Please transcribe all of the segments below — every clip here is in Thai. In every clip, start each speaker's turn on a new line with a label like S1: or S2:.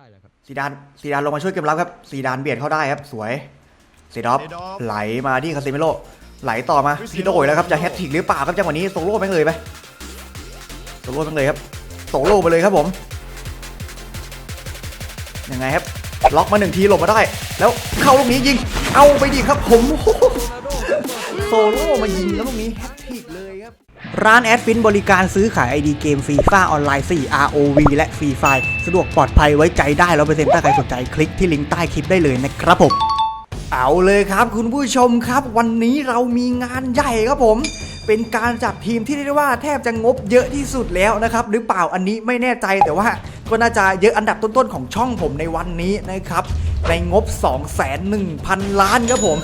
S1: ได้แหละครับ
S2: ซีดานซีดานลงมาช่วยเกมรับครับซีดานเบียดเข้าได้ครับสวยเซดอฟ
S3: เซดอฟ
S2: ไหลมาที่คาซิเมโลไหลต่อมา
S3: วิส
S2: พี่โดยแล้วครับจะแฮตทริกหรือเปล่าครับจังหวะนี้โซโล่แม่งเลยไปโซโล่แม่งเลยครับโซโล่ไปเลยครับผมยังไงครับล็อกมาหนึ่งทีหลบมาได้ แล้วเข้าลูกนี้ยิง เอาไปดิครับผมโซโล่มายิงแล้วลูกนี้แฮตทริกเลยค ร้านแอดฟินบริการซื้อขายไอดีเกมฟรีฟ้าออนไลน์ 4 ROV และฟรีไฟสะดวกปลอดภัยไว้ใจได้ร้อเปอร์เซ็นต์ถ้าใครสนใจคลิกที่ลิงก์ใต้คลิปได้เลยนะครับผม เอาเลยครับคุณผู้ชมครับ วันนี้เรามีงานใหญ่ครับผม เป็นการจับทีมที่เรียกได้ว่าแทบจะงบเยอะที่สุดแล้วนะครับ หรือเปล่าอันนี้ไม่แน่ใจแต่ว่า ก็น่าจะเยอะอันดับต้นๆของช่องผมในวันนี้นะครับ ในงบ 2 1 0 0 0 ล้านครับผม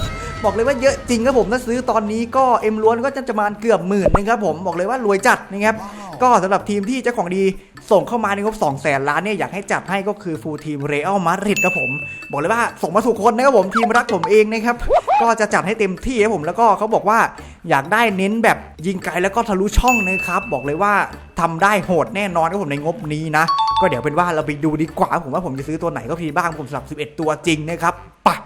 S2: บอกเลยว่าเยอะจริงครับผมถ้าซื้อตอนนี้ก็เอ็มล้วนก็จะประมาณเกือบหมื่นนะครับผมบอกเลยว่ารวยจัดนะครับก็สำหรับทีมที่เจ้าของดีส่งเข้ามาในงบ2 0 0แสนล้านเนี่ยอยากให้จัดให้ก็คือฟูลทีมเรอัลมาดริดครับผม บอกเลยว่าส่งมาสู่คนนะครับผมทีมรักผมเองนะครับก็จะจัดให้เต็มที่ครับผมแล้วก็เขาบอกว่าอยากได้เน้นแบบยิงไกลแล้วก็ทะลุช่องนะครับบอกเลยว่าทำได้โหดแน่นอนครับผมในงบนี้นะ ก็เดี๋ยวเป็นว่าเราไปดูดีกว่า ผมว่าผมจะซื้อตัวไหนก็พีบ้างผมสำหรับ11 ตัวจริงนะครับปะ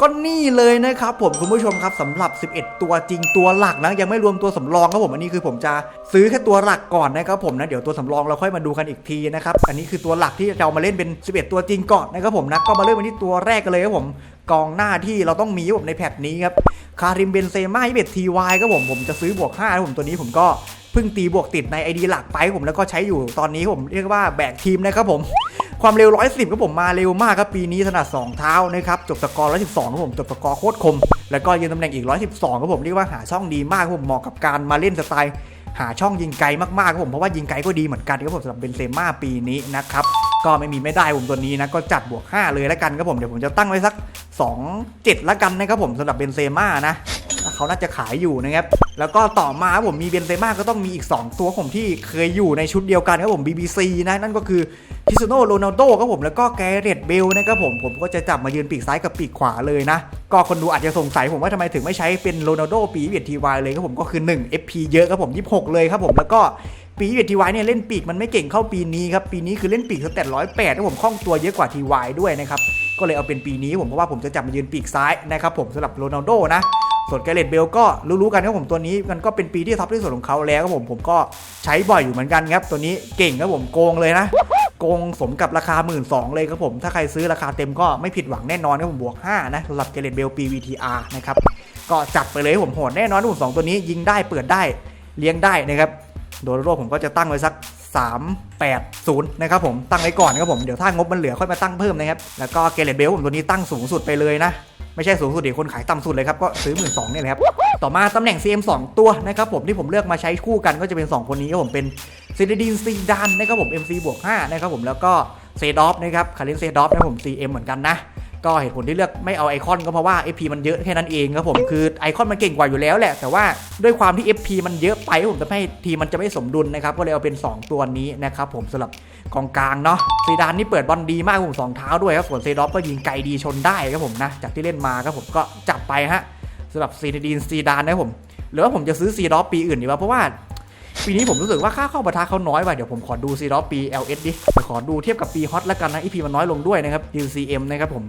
S2: ก็นี่เลยนะครับผมคุณผู้ชมครับสำหรับ 11 ตัวจริงตัวหลักนะยังไม่รวมตัวสำรองครับผมอันนี้คือผมจะซื้อแค่ตัวหลักก่อนนะครับผมนะเดี๋ยวตัวสำรองเราค่อยมาดูกันอีกทีนะครับอันนี้คือตัวหลักที่เอามาเล่นเป็น 11 ตัวจริงก่อนนะครับผมนะก็มาเริ่มกันที่ตัวแรกกันเลยครับผมกองหน้าที่เราต้องมีครับผมในแพทนี้ครับคาริมเบนเซม่า21 TY ครับผมผมจะซื้อบวก5ครับผมตัวนี้ผมก็ เพิ่งตีบวกติดใน ID หลักไปผมแล้วก็ใช้อยู่ตอนนี้ผมเรียกว่าแบกทีมนะครับผมความเร็ว 110ครับผมมาเร็วมากครับปีนี้ถนัด2 เท้านะครับจบสกอร์ 112ครับผมจบสกอร์โคตรคม แล้วก็ยืนตำแหน่งอีก 112ครับผมเรียกว่าหาช่องดีมากครับผมเหมาะกับการมาเล่นสไตล์หาช่องยิงไกลมากๆครับผมเพราะว่ายิงไกลก็ดีเหมือนกันครับผมสำหรับเบนเซม่าปีนี้นะครับก็ไม่มีไม่ได้ผมตัวนี้นะก็จัดบวก 5 เลยแล้วกันครับผมเดี๋ยวผมจะตั้งไว้สัก 2 7แล้วกันนะครับผมสำหรับเบนเซม่านะ เขาน่าจะขายอยู่นะครับ แล้วก็ต่อมาผมมีเบนเซม่าก็ต้องมีอีก 2 ตัวผมที่เคยอยู่ในชุดเดียวกันครับผม BBC นะ นั่นก็คือคริสเตียโนโรนัลโดครับผมแล้วก็แกเรตเบลนะครับผมผมก็จะจับมายืนปีกซ้ายกับปีกขวาเลยนะ ก็คนดูอาจจะสงสัยผมว่าทำไมถึงไม่ใช้เป็นโรนัลโดปีเวียดทีวายเลยครับผมก็คือ 1 FP เยอะครับผม 26 เลยครับผมแล้วก็ปีเวียดทีวายเนี่ยเล่นปีกมันไม่เก่งเข้าปีนี้ครับปีนี้คือเล่นปีกสเตตร้อยแปดครับผมคล่องตัวเยอะกว่าทีวายด้วยนะครับก็เลยเอาเป็นปีนี้ผมเพราะว่าผมจะจับมายืนปีกซ้ายนะครับผมสำหรับโรนัลโดนะ ส่วนแกเรตเบลก็รู้ๆกันครับผมตัวนี้มันก็เป็นปีที่ท็อปที่สุดของเขาแล้วครับผมผมก็ใช้บ่อยอยู่เหมือนกันครับ ตัวนี้เก่งครับผมโกงเลยนะโกงสมกับราคา 1 2ื่นเลยครับผม ถ้าใครซื้อราคาเต็มก็ไม่ผิดหวังแน่นอนครับผมบวก 5 นะสำหรับเจเลตเบล PVTR นะครับ ก็จัดไปเลยผมโหดแน่นอนผมสองตัวนี้ยิงได้เปิดได้เลี้ยงได้นะครับ โดยรวมผมก็จะตั้งไว้สัก 3 8 0 นะครับผมตั้งไว้ก่อนครับผม เดี๋ยวถ้างบมันเหลือค่อยมาตั้งเพิ่มนะครับ แล้วก็เกเรตเบลผมตัวนี้ตั้งสูงสุดไปเลยนะ ไม่ใช่สูงสุดดิคนขายต่ำสุดเลยครับก็ซื้อหมื่นเนี่ยแหละครับต่อมาตำแหน่ง CM 2 ตัวนะครับผมที่ผมเลือกมาใช้คู่กันก็จะเป็น 2 คนนี้ครับผมเป็นซิดดินซีดานนะครับผม MC บวก5นะครับผมแล้วก็เซดอฟนะครับคารินเซดอฟนะครับผม CM เหมือนกันนะ ก็เหตุผลที่เลือกไม่เอาไอคอนก็เพราะว่า FP มันเยอะแค่นั้นเองครับผมคือไอคอนมันเก่งกว่าอยู่แล้วแหละ แต่ว่าด้วยความที่ FP มันเยอะไปผมทำให้ทีมมันจะไม่สมดุลนะครับก็เลยเอาเป็น 2 ตัวนี้นะครับผมสำหรับกองกลางเนาะซีดานนี่เปิดบอลดีมากครับผมสองเท้าด้วยครับส่วนเซดอฟก็ยิงไกลดีชนได้ครับผมนะจากที่เล่นมาครับผมก็จับไปฮะสำหรับซีดีนซีดานนะครับผมหรือว่าผมจะซื้อซีดอฟปีอื่นดีวะเพราะว่าปีนี้ผมรู้สึกว่าค่าเข้าปะทะเขาน้อยไปเดี๋ยวผมขอดูซีดอฟปี LS ดิเดี๋ยวขอดูเทียบกับปีฮอตแล้วกันนะ EP มันน้อยลงด้วยนะครับ UCM นะครับผม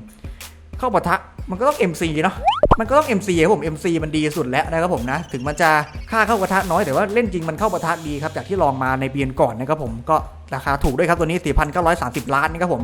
S2: เข้าปะทะมันก็ต้อง MC เนาะมันก็ต้อง MC ครับผม MC มันดีสุดแล้วนะครับผมนะ ถึงมันจะค่าเข้าปะทะน้อยแต่ว่าเล่นจริงมันเข้าปะทะดีครับ จากที่ลองมาในเบียนก่อนนะครับผมก็ราคาถูกด้วยครับตัวนี้ 4,930 ล้านนะครับผม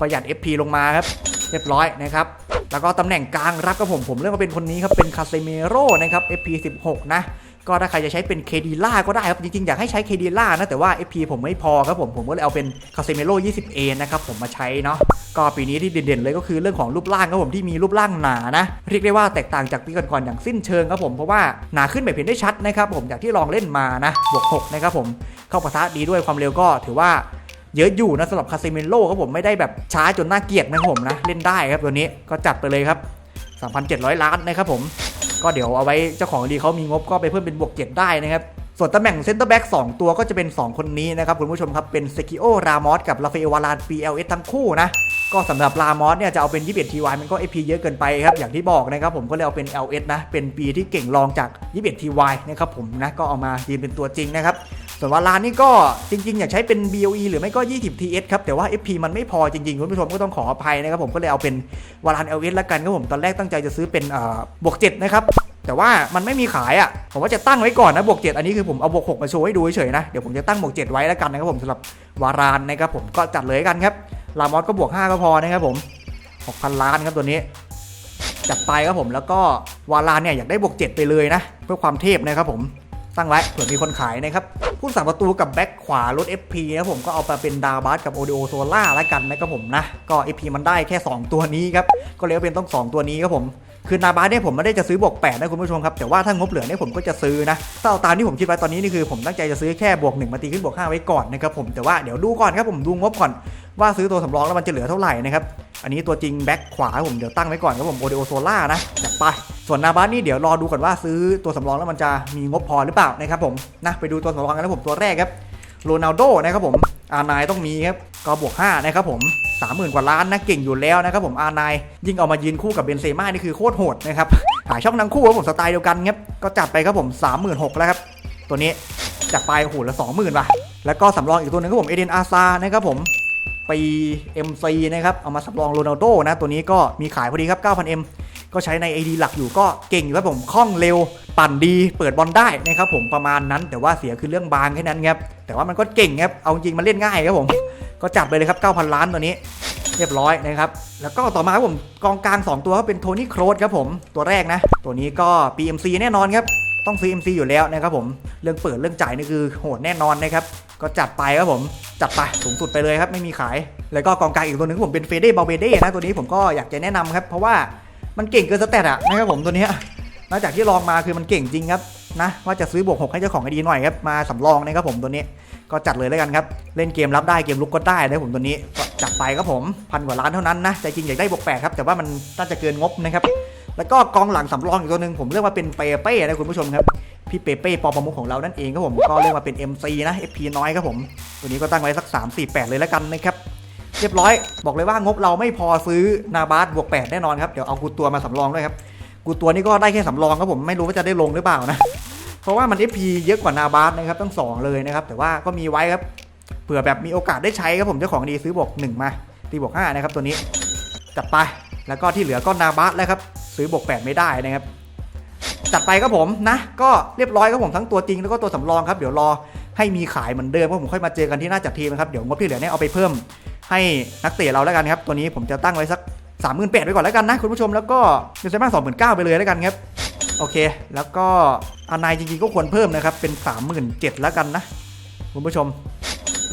S2: ประหยัด FP ลงมาครับ เรียบร้อยนะครับแล้วก็ตำแหน่งกลางรับครับผมผมเลือกมาเป็นคนนี้ครับเป็นคาเซเมโร่นะครับ FP 16 นะ ก็ถ้าใครจะใช้เป็นเคดีล่าก็ได้ครับ จริงๆ อยากให้ใช้เคดีล่านะ แต่ว่า FP ผมไม่พอครับผม ผมก็เลยเอาเป็นคาเซเมโร่ 20A นะครับผมมาใช้เนาะก็ปีนี้ที่เด่นๆเลยก็คือเรื่องของรูปร่างครับผมที่มีรูปร่างหนานะ เรียกได้ว่าแตกต่างจากปีก่อนๆอย่างสิ้นเชิงครับผมเพราะว่าหนาขึ้นแบบเห็นได้ชัดนะครับผมจากที่ลองเล่นมานะบวก6นะครับผมเข้าปะทะดีด้วยความเร็วก็ถือว่าเยอะอยู่นะสำหรับคาเซเมโร่ครับผมไม่ได้แบบช้าจนน่าเกลียดนะครับผมนะเล่นได้ครับตัวนี้ก็จัดไปเลยครับ 3,700 ล้านนะครับผม ก็เดี๋ยวเอาไว้เจ้าของดีเขามีงบก็ไปเพิ่มเป็นบวกเจ็ดได้นะครับส่วนตำแหน่งเซนเตอร์แบ็ก2ตัวก็จะเป็น 2 คนนี้นะครับ คุณผู้ชมครับ เป็นเซกิโอ รามอสกับลาเฟเอวาลาน PLS ทั้งคู่นะ ก็สำหรับรามอสเนี่ยจะเอาเป็น 21 TY มันก็ AP เยอะเกินไปครับ อย่างที่บอกนะครับผมก็เลยเอาเป็น LS นะ เป็นปีที่เก่งรองจาก 21 TY นะครับผมนะ ก็เอามายืนเป็นตัวจริงนะครับ ส่วนวาลานนี่ก็จริงๆ อยากใช้เป็น BOE หรือไม่ก็ 20 TS ครับ แต่ว่า FP มันไม่พอจริงๆ คุณผู้ชมก็ต้องขออภัยนะครับผมก็เลยเอาเป็นวาลาน LS ละกันครับผมตอนแรกตั้งใจจะซื้อเป็นบวก 7 นะครับแต่ว่ามันไม่มีขายอะ ผมว่าจะตั้งไว้ก่อนนะบวก7อันนี้คือผมเอาบวก6มาโชว์ให้ดูเฉยๆนะ เดี๋ยวผมจะตั้งบวก7ไว้แล้วกันนะครับผมสำหรับวารานนะครับผมก็จัดเลยกันครับ ลามอสก็บวก 5 ก็พอนะครับผม 6,000 ล้านครับตัวนี้ จัดไปครับผมแล้วก็วาลานเนี่ยอยากได้บวก7ไปเลยนะ เพื่อความเทพนะครับผม ตั้งไว้เผื่อมีคนขายนะครับผู้สาประตูกับแบ็คขวารถ FP นะผมก็เอาไปเป็นดาวบัสกับโอ d โอโซล่าแล้วกันนะครับผมนะ ก็ FP มันได้แค่ 2 ตัวนี้ครับ ก็เลยเป็นต้อง 2 ตัวนี้ครับผม คือนาบาสเนี่ยผมไม่ได้จะซื้อบวก8นะคุณผู้ชมครับ แต่ว่าถ้างบเหลือเนี่ยผมก็จะซื้อนะถ้าเอาตามที่ผมคิดไว้ตอนนี้นี่คือผมตั้งใจจะซื้อแค่บวก1มาตีขึ้นบวก5ไว้ก่อนนะครับผมแต่ว่าเดี๋ยวดูก่อนครับผมดูงบก่อน ว่าซื้อตัวสำรองแล้วมันจะเหลือเท่าไหร่นะครับ อันนี้ตัวจริงแบ็คขวาผมเดี๋ยวตั้งไว้ก่อนครับผมโอเดโอโซล่านะจัดไป ส่วนนาบาสนี่เดี๋ยวรอดูก่อนว่าซื้อตัวสำรองแล้วมันจะมีงบพอหรือเปล่านะครับผมนะไปดูตัวสำรองกันนะผมตัวแรกครับโรนัลโดนะครับผมอาร์ไนต้องมีครับก็บวก5นะครับผม30,000 กว่าล้านนะเก่งอยู่แล้วนะครับผมอาร์ไนยิ่งเอามายืนคู่กับเบนเซม่านี่คือโคตรโหดนะครับหาช่องทั้งคู่ครับผมสไตล์เดียวกันครับก็จัดไปครับผม36,000แล้วครับตัวนี้จัดไปโอ้โหละ20,000ว่ะแล้วก็สำรองอีกตัวนึงครับผมเอเดนอาซานะครับผม ปี MC นะครับเอามาสำรองโรนัลโดนะตัวนี้ก็มีขายพอดีครับ 9,000M ก็ใช้ใน AD หลักอยู่ก็เก่งอยู่ครับผมคล่องเร็วปั่นดีเปิดบอลได้นะครับผมประมาณนั้น แต่ว่าเสียคือเรื่องบางแค่นั้นครับแต่ว่ามันก็เก่งครับเอาจริงมันเล่นง่ายครับผมก็จับไปเลยครับ 9,000 ล้านตัวนี้เรียบร้อยนะครับ แล้วก็ต่อมาครับผมกองกลาง 2 ตัวก็เป็นโทนี่โครสครับผมตัวแรกนะ ตัวนี้ก็ PMC แน่นอนครับ ต้องซื้อ MC อยู่แล้วนะครับผม เรื่องเปิดเรื่องจ่ายนี่คือโหดแน่นอนนะครับ ก็จัดไปครับผม จัดไปสูงสุดไปเลยครับไม่มีขาย แล้วก็กองกลางอีกตัวหนึ่งผมเป็นเฟเดเบลเบเด้นะตัวนี้ผมก็อยากจะแนะนำครับ เพราะว่ามันเก่งเกินสเตตอะนะครับผมตัวนี้นอกจากที่ลองมาคือมันเก่งจริงครับนะว่าจะซื้อบวกหกให้เจ้าของไอดีหน่อยครับมาสำรองนะครับผมตัวนี้ก็จัดเลยแล้วกันครับ เล่นเกมรับได้เกมลุกก็ได้นะผมตัวนี้จัดไปครับผมพันกว่าล้านเท่านั้นนะใจจริงอยากได้บวกแปดครับแต่ว่ามันน่าจะเกินงบนะครับ แล้วก็กองหลังสำรองอีกตัวหนึ่งผมเรียกว่าเป็นเปเป้นะคุณผู้ชมครับพี่เปเป้ปอประมุขของเรานั่นเองครับผมก็เรียกว่าเป็น MC นะ FP น้อยครับผม ตัวนี้ก็ตั้งไว้สัก 3 4 8 เลยแล้วกันนะครับเรียบร้อยบอกเลยว่างบเราไม่พอซื้อนาบาสบวก 8 แน่นอนครับเดี๋ยวเอากูตัวมาสำรองด้วยครับกูตัวนี้ก็ได้แค่สำรองครับผมไม่รู้ว่าจะได้ลงหรือเปล่านะเพราะว่ามัน FP เยอะกว่านาบาสนะครับตั้งสองเลยนะครับแต่ว่าก็มีไว้ครับเผื่อแบบมีโอกาสได้ใช้ครับผมเจ้าของดีซื้อบวก1มาตีบวก5นะครับตัวนี้จัดไปแล้วก็ที่เหลือก็นาบัสแล้วครับ ซื้อบวก8ไม่ได้นะครับจัดไปครับผมนะ ก็เรียบร้อยครับผมทั้งตัวจริงแล้วก็ตัวสำรองครับเดี๋ยวรอให้มีขายเหมือนเดิมเพราะผมค่อยมาเจอกันที่หน้าจัดทีมนะครับเดี๋ยวงบที่เหลือเนี่ยเอาไปเพิ่มให้นักเตะเราแล้วกันครับตัวนี้ผมจะตั้งไว้สัก38,000ไปก่อนแล้วกันนะคุณผู้ชมแล้วก็เดซม่า29,000ไปเลยแล้วกันครับโอเค แล้วก็อานายจริงๆก็ควรเพิ่มนะครับเป็น37,000แล้วกันนะคุณผู้ชม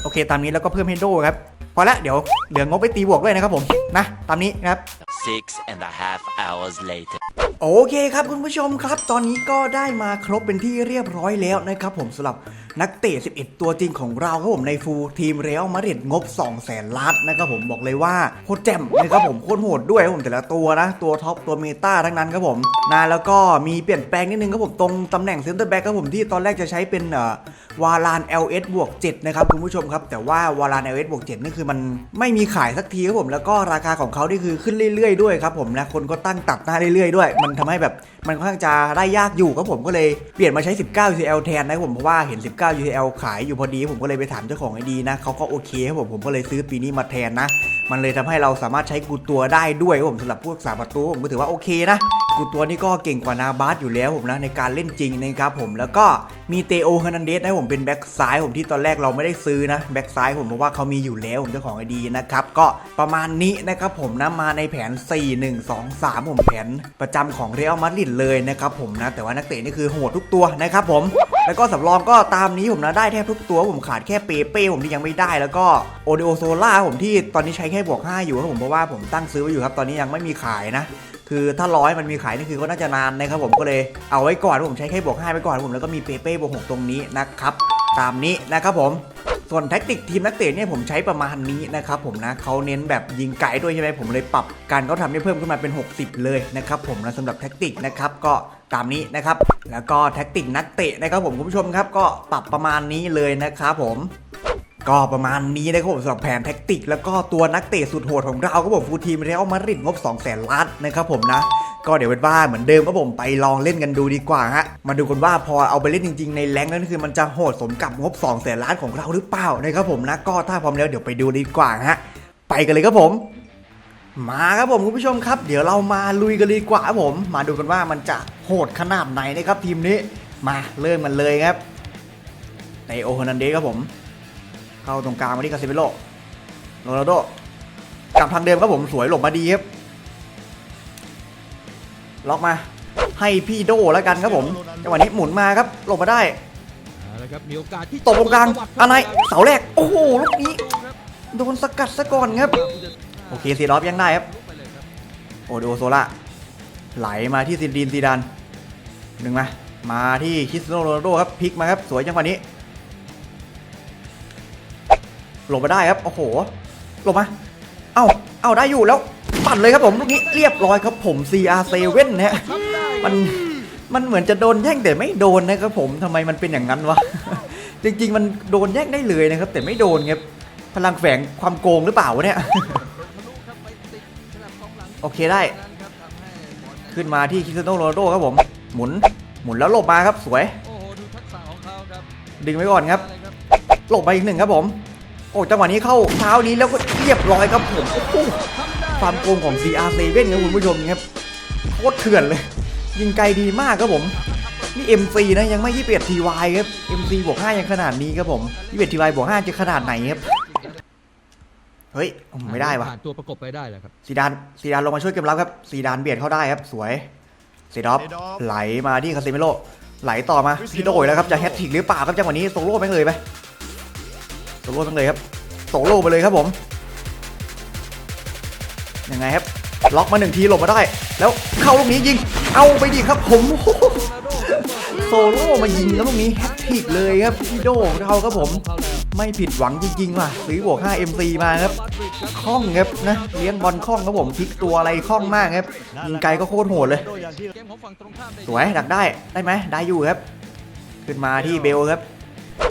S2: โอเค ตามนี้แล้วก็เพิ่มเฮนโดครับพอและเดี๋ยวเหลืองบไปตีบวกด้วยนะครับผมนะตามนี้นะครับ
S1: Six and a half hours later.
S2: โอเคครับคุณผู้ชมครับ ตอนนี้ก็ได้มาครบเป็นที่เรียบร้อยแล้วนะครับผมสำหรับนักเตะ 11 ตัวจริงของเราครับผมในฟูลทีมเรอัลมาดริดงบ 2 แสนล้านนะครับผมบอกเลยว่าโคตรแจ่มนะครับผมโคตรโหดด้วยครับผมแต่ละตัวนะ ตัวท็อปตัวเมตาทั้งนั้นครับผมนะแล้วก็มีเปลี่ยนแปลงนิดนึงครับผมตรงตำแหน่งเซนเตอร์แบ็กครับผมที่ตอนแรกจะใช้เป็นเอ่อวาลาน LS บวก7นะครับคุณผู้ชมครับแต่ว่าวาลาน LS บวก7นี่คือมันไม่มีขายสักทีครับผมแล้วก็ราคาของเขานี่คือขึ้นเรื่อยๆด้วยครับผมนะคนก็ตั้งตัดหน้าเรื่อยๆด้วย มันทำให้แบบมันค่อนข้างจะได้ยากอยู่ครับผมก็เลยเปลี่ยนมาใช้ 19 UCL แทนนะครับผมเพราะว่าเห็น 19 UCL ขายอยู่พอดี ผมก็เลยไปถามเจ้าของไอดีนะเขาก็โอเคครับผมผมก็เลยซื้อปีนี้มาแทนนะมันเลยทำให้เราสามารถใช้กูตัวได้ด้วยครับผมสำหรับพวกสาประตูผมก็ถือว่าโอเคนะกูตัวนี้ก็เก่งกว่านาบาสอยู่แล้วผมนะในการเล่นจริงนะครับผมแล้วก็มีเตโอเฮอร์นันเดสนะผมเป็นแบ็กซ้ายผมที่ตอนแรกเราไม่ได้ซื้อนะแบ็กซ้ายผมเพราะว่าเขามีอยู่แล้วผมเจ้าของไอดีนะครับก็ประมาณนี้นะครับผมนะมาในแผน 4 1 2 3 ผมแผนประจำของเรอัลมาดริดเลยนะครับผมนะแต่ว่านักเตะนี่คือโหดทุกตัวนะครับผมแล้วก็สำรองก็ตามนี้ผมนะได้แทบทุกตัวผมขาดแค่เปเป้ผมที่ยังไม่ได้ แล้วก็โอเดโอโซล่าผมที่ตอนนี้ใช้แค่บวก5อยู่ครับผมเพราะว่าผมตั้งซื้อไว้อยู่ครับตอนนี้ยังไม่มีขายนะ คือถ้าร้อยมันมีขายนี่คือก็น่าจะนานนะครับผมก็เลยเอาไว้ก่อนผมใช้แค่บวก5ไปก่อนผมแล้วก็มีเปเป้บวก6ตรงนี้นะครับตามนี้นะครับผมส่วนแท็กติกทีมนักเตะเนี่ยผมใช้ประมาณนี้นะครับผมนะเขาเน้นแบบยิงไกลด้วยใช่ไหมผมเลยปรับการเขาทำให้เพิ่มขึ้นมาเป็น 60 เลยนะครับผมนะสำหรับแท็กติกนะครับก็ตามนี้นะครับแล้วก็แท็กติกนักเตะนะครับผมคุณผู้ชมครับก็ปรับประมาณนี้เลยนะครับผม ก็ประมาณนี้นะครับผมสำหรับแผนแท็กติก แล้วก็ตัวนักเตะสุดโหดของเราครับผมฟูทีมเรอัลมาดริดงบ 2 0 0 0 0ล้านนะครับผมนะก็เดี๋ยวเป็นว่าเหมือนเดิมครับผมไปลองเล่นกันดูดีกว่าฮะมาดูกันว่าพอเอาไปเล่นจริง ๆ ในแรงนั้นคือมันจะโหดสมกับงบ2แสนล้านของเราหรือเปล่านะครับผมนะก็ถ้าพร้อมแล้วเดี๋ยวไปดูดีกว่าฮะไปกันเลยครับผมมาครับผมคุณผู้ชมครับ เดี๋ยวเรามาลุยกันดีกว่าครับผม มาดูกันว่ามันจะโหดขนาดไหนนะครับทีมนี้ มาเริ่มกันเลยครับ ในโอฮนันเดสครับผม เข้าตรงกลางมาที่คาเซเมโลโรนัลโดกลับทางเดิมครับผมสวยหลบมาดีครับล็อกมาให้พี่โดแล้วกันครับผมจังหวะนี้หมุนมาครับหลบมาได้
S3: เอาละครับมีโอกาสที่
S2: ตบตรงกลางอะไรเสาแรกโอ้โหลูกนี้โดนสกัดซะก่อนครับ โอเคซีดอฟยังได้ครับโอโดโซล่าไหลมาที่ซินดีนซีดานหนึ่งมามาที่คริสเตียโนโรนัลโดครับพลิกมาครับสวยจังหวะนี้ หลบมาได้ครับโอ้โหหลบมา เอ้าเอ้าได้อยู่แล้วปั่นเลยครับผมลูกนี้เรียบร้อยครับผม CR7 นะฮะมันมันเหมือนจะโดนแย่งแต่ไม่โดนนะครับผมทำไมมันเป็นอย่างนั้นวะจริง ๆ มันโดนแย่งได้เลยนะครับ แต่ไม่โดนครับพลังแฝงความโกงหรือเปล่าวะเนี่ยโอเคได้ ขึ้นมาที่คริสเตียโนโรนัลโดครับผมหมุนหมุนแล้วหลบมาครับสวย
S3: ดึง
S2: ไว้ก่อนครับหลบไปอีกหนึ่งครับผม โอ้จังหวะนี้เข้าเท้านี้แล้วก็เรียบร้อยครับผมโอ้โหความโกงของ CR7 ครับคุณผู้ชมครับโคตรเถื่อนเลย ยิงไกลดีมากครับผมนี่ MC นะยังไม่21 TY ครับ MC บวก5ยังขนาดนี้ครับผม21 TY บวก5จะขนาดไหนครับเฮ้ยโอ้โหไม่ได้วะ
S3: ผ่านตัวประกบไปได้แหละครับ
S2: ซีดานซีดานลงมาช่วยเกมรับครับซีดานเบียดเข้าได้ครับ สวยเซดอฟไหลมาที่คาเซมิโลไหลต่อมาพี่โดยแล้วครับจะแฮตทริกหรือเปล่าครับจังหวะนี้โซโล่แม่งเลยไป โซโล่แม่งเลยครับโซโล่ไปเลยครับผมยังไงครับล็อกมาหนึ่งทีหลบมาได้ แล้วเข้าลูกนี้ยิง เอาไปดิครับผมโซโล่มายิงแล้วลูกนี้แฮตทริกเลยครับพี่โดของเราครับผมไม่ผิดหวังจริงๆว่ะซื้อบวก5 MC มาครับคล่องครับนะเลี้ยงบอลคล่องครับผมพลิกตัวอะไรคล่องมากครับยิงไกลก็โคตรโหดเลยสวยดักได้ได้ไหมได้อยู่ครับ ขึ้นมาที่เบลครับ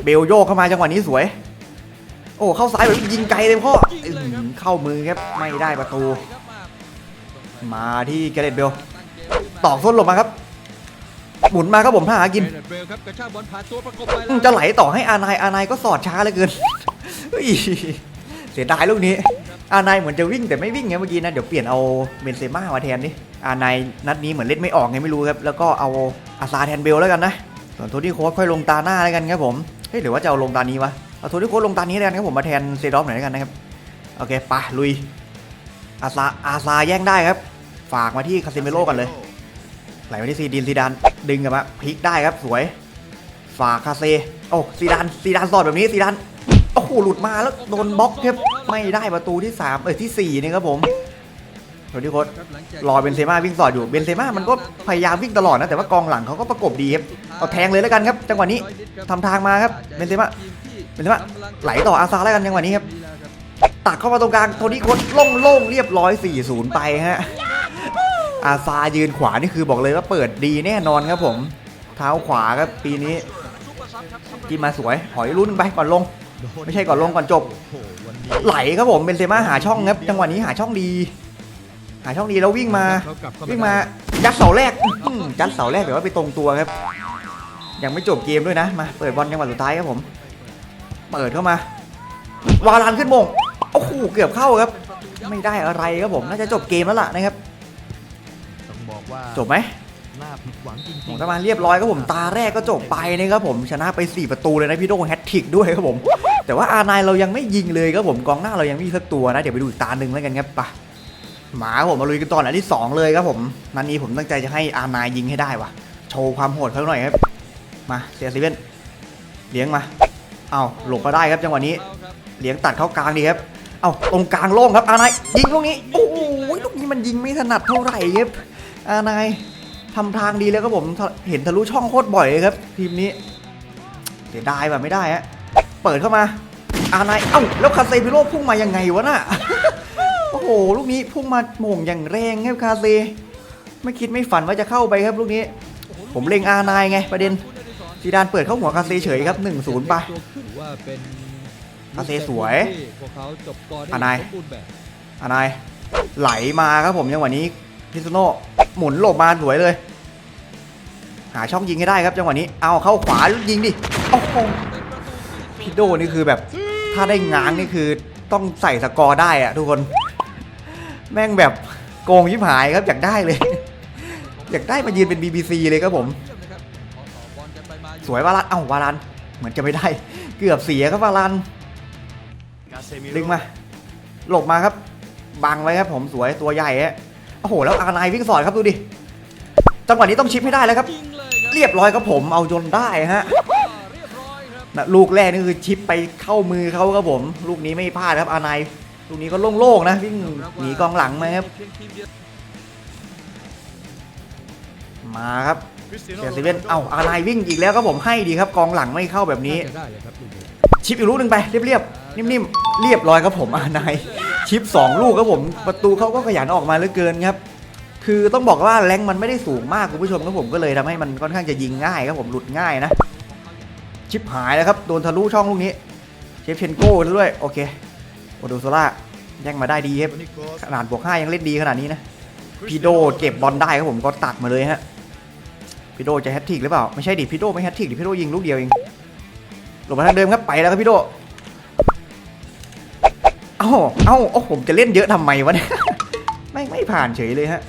S2: เบลโยกเข้ามาจังหวะนี้สวย อ้เข้าซ้ายแบบยิงไกลเลยพ่ออื้อหือเข้ามือครับไม่ได้ประตู มาที่แกเรตเบลตอกส้นหลบมาครับหมุนมาครับผมถ้าหากิน
S3: เบลครับกระชากบอลผ่านตัวประกบไป
S2: อื
S3: แล้
S2: ม
S3: ว
S2: จะไหลต่อให้อานายอานายก็สอดช้าเหลือเกินเฮ้ยเสียดายลูกนี้ อานายเหมือนจะวิ่งแต่ไม่วิ่งไงเมื่อกี้นะ เดี๋ยวเปลี่ยนเอาเบนเซม่ามาแทนดิอานายนัดนี้เหมือนเล่นไม่ออกไงไม่รู้ครับ แล้วก็เอาอาซาแทนเบลแล้วกันนะ ส่วนโทนี่โค้ชค่อยลงตาหน้าแล้วกันครับผม เฮ้ยหรือว่าจะเอาลงตานี้วะ เอาโทนี่โค้ชลงตานี้แล้วกันครับผมมาแทนเซดอฟหน่อยแล้วกันนะครับ โอเคปะลุย อาซาอาซาแย่งได้ครับ ฝากมาที่คาเซเมโลกันเลย ไหลมาที่ซีดินซีดานดึงกลับมาพลิกได้ครับสวย ฝากคาเซโอ้ซีดานซีดานสอดแบบนี้ซีดานโอ้โหหลุดมาแล้วโดนบล็อกครับไม่ได้ประตูที่3เออที่4นี่ครับผมโทนี่โค้ชรอเบนเซม่าวิ่งสอดอยู่เบนเซม่ามันก็พยายามวิ่งตลอดนะแต่ว่ากองหลังเขาก็ประกบดีครับเอาแทงเลยแล้วกันครับ จังหวะนี้ทำทางมาครับเบนเซม่า เบนเซม่าไหลต่ออาซาแล้วกันจังวะนี้ครับ ตัดเข้ามาตรงกลางโทนี่โค้ชโล่งๆเรียบร้อย 4-0 ไปฮะ อาซายืนขวานี่คือบอกเลยว่าเปิดดีแน่นอนครับผม เท้าขวาครับปีนี้กินมาสวยถอยรุ่นไปก่อนลง ไม่ใช่ก่อนลงก่อนจบ ไหลครับผมเป็นเซม่าหาช่องครับจังหวะนี้หาช่องดี หาช่องดีแล้ววิ่งมา วิ่งมายัดเสาแรกยัดเสาแรกแต่ว่าไปตรงตัวครับ ยังไม่จบเกมด้วยนะ มาเปิดบอลจังหวะสุดท้ายครับผม เปิดเข้ามาวาลานขึ้นมงโอ้โหเกือบเข้าครับ ไม่ได้อะไรครับผมน่าจะจบเกมแล้วล่ะนะครับ
S4: ต้องบอกว่า
S2: จบไหม
S4: น่าผิดหวังจริง
S2: ผมทำมาเรียบร้อยครับผมตาแรกก็จบไปนะครับผมชนะไป 4 ประตูเลยนะพี่โดแฮตทริกด้วยครับผม แต่ว่าอานายเรายังไม่ยิงเลยครับผมกองหน้าเรายังไม่มีสักตัวนะเดี๋ยวไปดูอีกตาหนึ่งแล้วกันครับไปะหมาผมมาลุยกันตอนอันที่ 2 เลยครับผมนันนี้ผมตั้งใจจะให้อานายยิงให้ได้ว่ะโชว์ความโหดเขาหน่อยครับมาเซียซีเว่นเลี้ยงมา เอาหลบมาได้ครับจังหวะนี้เลี้ยงตัดเข้ากลางดีครับเอาตรงกลางโล่งครับอานายยิงลูกนี้โอ้โหลูกนี้มันยิงไม่ถนัดเท่าไหร่ครับอานายทำทางดีแล้วครับผมเห็นทะลุช่องโคตรบ่อยเลยครับ ทีมนี้เสียดายแบบไม่ได้ฮะเปิดเข้ามา อานายเอ้าแล้วคาเซพิโร่พุ่งมายังไงวะน่ะโอ้โหลูกนี้พุ่งมาโม่งอย่างแรงครับคาเซไม่คิดไม่ฝันว่าจะเข้าไปครับลูกนี้ ผมเล็งอานายไงประเด็น ซีดานเปิดเข้าหัวคาเซเฉยครับ 1-0 ไป
S3: ถือว่าเป็น
S2: อาเซสวย
S3: พวกเขาจบกอร์ได้
S2: อะนาย
S3: สมบูรณ์แบบ
S2: อานายไหลมาครับผมจังหวะนี้พิซโนหมุนหลบมาสวยเลย หาช่องยิงให้ได้ครับจังหวะนี้ เอาเข้าขวายิงดิโอ้โหพีโดนี่คือแบบถ้าได้ง้างนี่คือต้องใส่สกอร์ได้อะทุกคน แม่งแบบโกงยิบหายครับอยากได้เลย อยากได้มายืนเป็น BBC เลยครับผม สวยวาลันเอ้าวาลันเหมือนจะไม่ได้ เกือบเสียครับวาลันดึงมา หลบมาครับ บังไว้ครับผมสวยตัวใหญ่ฮะโอ้โห แล้วอาร์ไนวิ่งสอดครับดูดิจังหวะนี้ต้องชิปให้ได้แล้วครับ
S3: ยิงเลยครับ
S2: เรียบร้อยครับผมเอาจนได้ฮะ
S3: เรียบร้อยครับ
S2: นะลูกแรกนี่คือชิปไปเข้ามือเขาครับผม ลูกนี้ไม่พลาดครับอาร์ไนลูกนี้ก็โล่งๆนะวิ่งหนีกองหลังมาครับ
S3: เพียงทีมเดียว
S2: มาครับ เสียซีเว่นเอ้าอาร์ไนวิ่งอีกแล้วครับผมให้ดีครับกองหลังไม่เข้าแบบนี้ ชิปอีกลูกหนึ่งไปเรียบๆนิ่มๆเรียบร้อยครับผมอาร์ไนชิป 2 ลูกครับผมประตูเขาก็ขยันออกมาเหลือเกินครับคือต้องบอกว่าแรงมันไม่ได้สูงมากคุณผู้ชมครับผมก็เลยทำให้มันค่อนข้างจะยิงง่ายครับผมหลุดง่ายนะ ชิปหายแล้วครับโดนทะลุช่องลูกนี้ เชฟเชนโก้ด้วยโอเคโอโดโซล่าแย่งมาได้ดีครับขนาดบวก5ยังเล่นดีขนาดนี้นะพีโดเก็บบอลได้ครับผมก็ตัดมาเลยฮะ พี่โดจะแฮตทริกหรือเปล่า ไม่ใช่ดิพี่โดไม่แฮตทริกดิพี่โดยิงลูกเดียวเองหลบมาทางเดิมครับไปแล้วครับพี่โดเอ้าเอ้าโอ้ผมจะเล่นเยอะทำไมวะเนี่ยไม่ไม่ผ่านเฉยเลยฮะ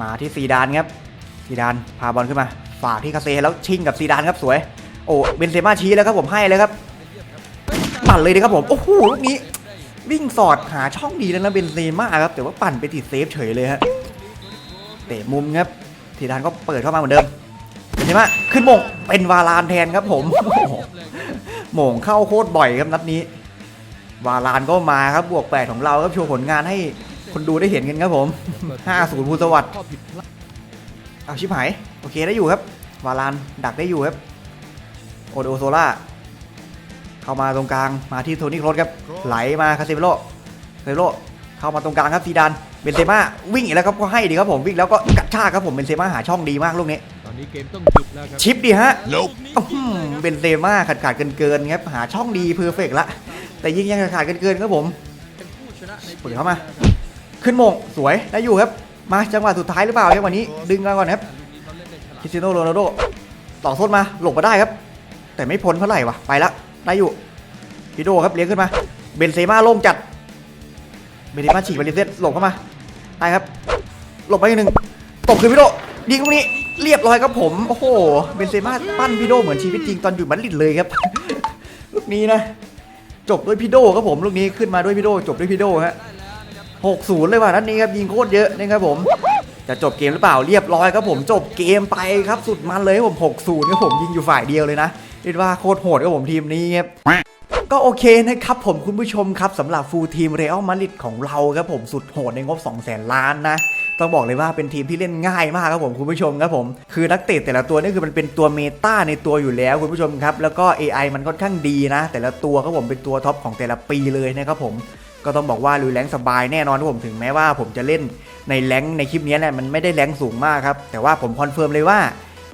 S2: มาที่ซีดานครับซีดานพาบอลขึ้นมา ฝากที่คาเซแล้วชิงกับซีดานครับสวย โอ้เบนเซม่าชี้แล้วครับผมให้เลยครับปั่นเลยดีครับผมโอ้โหลูกนี้วิ่งสอดหาช่องดีแล้วนะเบนเซม่าครับแต่ว่าปั่นไปติดเซฟเฉยเลยฮะเตะมุมครับ ซีดานก็เปิดเข้ามาเหมือนเดิมเบนเซม่าขึ้นโมงเป็นวาลานแทนครับผมโหมงเข้าโคตรบ่อยครับนัดนี้ วาลานก็มาครับบวกแปดของเราครับโชว์ผลงานให้คนดูได้เห็นกันครับผม5-0ภูสวัสดิ์
S3: ข้อผิดพลาด
S2: เอาชิบหายโอเคได้อยู่ครับ วาลานดักได้อยู่ครับโอโดโซล่าเข้ามาตรงกลางมาที่โทนี่โครสครับไหลมาคาเซเบโลคาเซเบโลเข้ามาตรงกลางครับซีดาน เบนเซม่าวิ่งอีกแล้วครับก็ให้ดีครับผมวิ่งแล้วก็กระชากครับผมเบนเซม่าหาช่องดีมากลูกนี้
S3: ตอนนี้เกมต้องหยุดแล้วครับ
S2: ชิปดีฮะ
S3: ลูกนี้
S2: อื้อหือเบนเซม่าขาดขาดเกินเกินๆครับหาช่องดีเพอร์เฟกละแต่ยิงยังขาดขาดเกินเกินๆครับผม
S3: เป็นผู้ชนะใน
S2: เปิดเข้ามา ขึ้นโมงสวยได้อยู่ครับ มาจังหวะสุดท้ายหรือเปล่าครับวันนี้ ดึงมาก่อนครับ
S3: ลูกนี้เขาเล่นได้ฉลาด
S2: คริสเตียโนโรนัลโดต่อโทษมาหลบมาได้ครับ แต่ไม่พ้นเท่าไหร่วะไปละได้อยู่พิโดครับเลี้ยงขึ้นมา เบนเซม่าโล่งจัด เบนเซม่าฉีกไปเรเซตหลบเข้ามา ได้ครับ หลบไปอีกหนึ่งตบคืนพิโดยิงตรงนี้เรียบร้อยครับผม โอ้โห เบนเซม่าปั้นพิโดเหมือนชีวิตจริงตอนอยู่มาดริดเลยครับ ลูกนี้นะ จบด้วยพิโดครับผมลูกนี้ขึ้นมาด้วยพิโดจบด้วยพิโดฮะหกศูนย์เลยว่ะนัดนี้ครับยิงโคตรเยอะนะครับผม จะจบเกมหรือเปล่าเรียบร้อยครับผมจบเกมไปครับสุดมันเลยครับผม6 0ครับผมยิงอยู่ฝ่ายเดียวเลยนะ เรียกว่าโคตรโหดครับผมทีมนี้ครับก็โอเคนะครับผมคุณผู้ชมครับสำหรับฟูลทีมเรอัลมาดริดของเราครับผมสุดโหดในงบ2 0 0 0 0 0ล้านนะต้องบอกเลยว่าเป็นทีมที่เล่นง่ายมากครับผมคุณผู้ชมครับผมคือนักเตะแต่ละตัวนี่คือมันเป็นตัวเมตาในตัวอยู่แล้วคุณผู้ชมครับแล้วก็ AI มันค่อนข้างดีนะ แต่ละตัวครับผมเป็นตัวท็อปของแต่ละปีเลยนะครับผมก็ต้องบอกว่าลุยแรงค์สบายแน่นอนครับผมถึงแม้ว่าผมจะเล่นในแรงค์ในคลิปนี้แหละมันไม่ได้แรงค์สูงมากครับแต่ว่าผมคอนเฟิร์มเลยว่า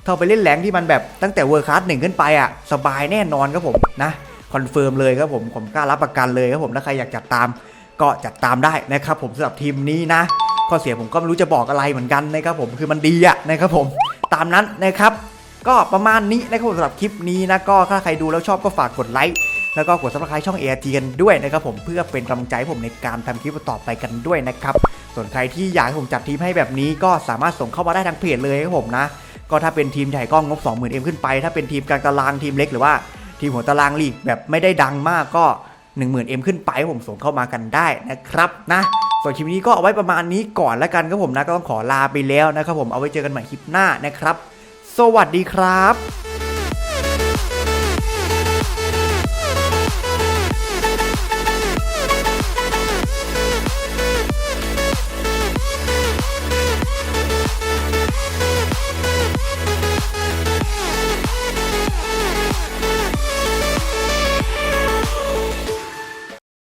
S2: ถ้าไปเล่นแรงที่มันแบบตั้งแต่เวอร์คัสหนึ่งขึ้นไปอะสบายแน่นอนครับผมนะคอนเฟิร์มเลยครับผมผมกล้ารับประกันเลยครับผมถ้าใครอยากจัดตามก็จัดตามได้นะครับผมสำหรับทีมนี้นะข้อเสียผมก็ไม่รู้จะบอกอะไรเหมือนกันนะครับผมคือมันดีอะนะครับผมตามนั้นนะครับ ก็ประมาณนี้นะครับผมสำหรับคลิปนี้นะก็ถ้าใครดูแล้วชอบก็ฝากกดไลค์แล้วก็กด subscribe ช่อง ART กันด้วยนะครับผมเพื่อเป็นกำลังใจใผมในการทำคลิปต่อไปกันด้วยนะครับส่วนใครที่อยากให้ผมจัดทีมให้แบบนี้ก็สามารถส่งเข้ามาได้ทางเพจเลยครับผมนะ ก็ถ้าเป็นทีมใหญ่ก็งบ 20,000 m ขึ้นไป ถ้าเป็นทีมกลางตารางทีมเล็กหรือว่าทีมหัวตารางลีกแบบไม่ได้ดังมากก็ 10,000 m ขึ้นไปผมส่งเข้ามากันได้นะครับนะส่วนคลิปนี้ก็เอาไว้ประมาณนี้ก่อนแล้วกันครับผมนะก็ต้องขอลาไปแล้วนะครับผมเอาไว้เจอกันใหม่คลิปหน้านะครับ สวัสดีครับ